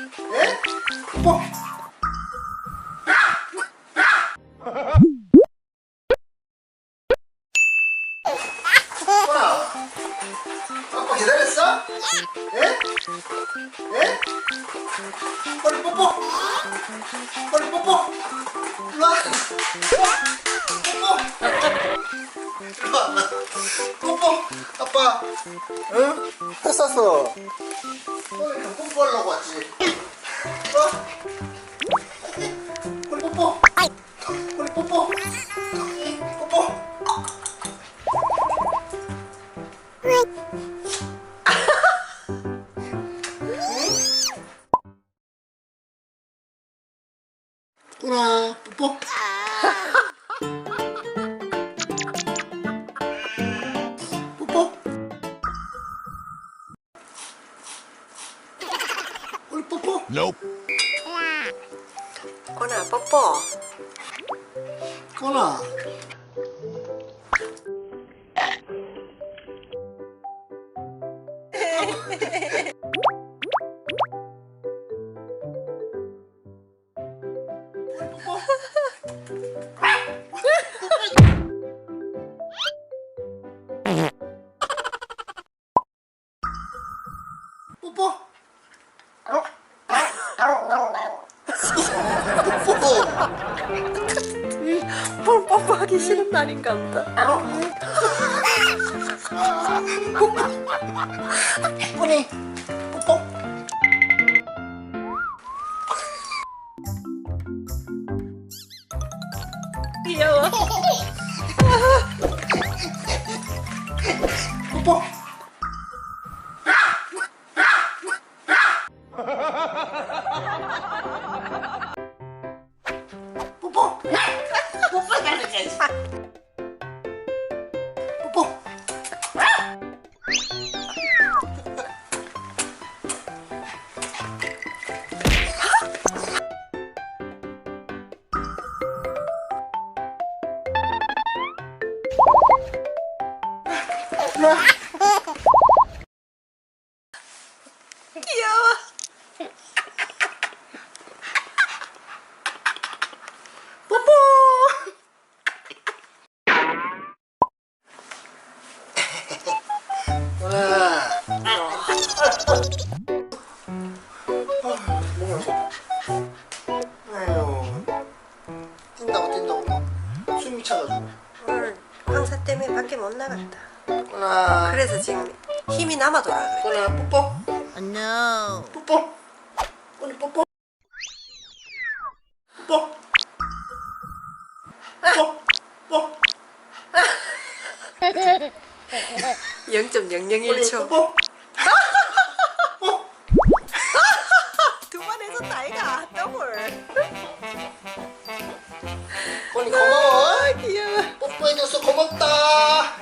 에? 뽀뽀 아빠 기다렸어? 에? 에? 빨리 뽀뽀 빨리 뽀뽀 일로 와 뽀뽀 뽀뽀 아빠 응? 했었어 너 뽀뽀하려고 왔지. 와 빨리 뽀뽀. 빨리 뽀뽀. 뽀뽀. 뽀뽀 뽀뽀 뽀뽀 Nope. 꼬나 뽀뽀 꾸나 뽀뽀 어? 뭘 뽀뽀하기 싫은 날인가 보다. 뿌니 뽀뽀. 귀여워. 뽀뽀 뽀뽀. 뽀뽀하는 거지. 뽀뽀. 일로와 차가지고. 오늘 황사 때문에 밖에 못 나갔다. 하나. 그래서 지금 힘이 남아 돌아 그래 뽀뽀? No. 뽀뽀? 언니 뽀뽀? 뽀뽀? 뽀뽀? 0.001초. 뽀뽀 언니 고마워. 아, 귀여워. 뽀뽀해줘서 고맙다.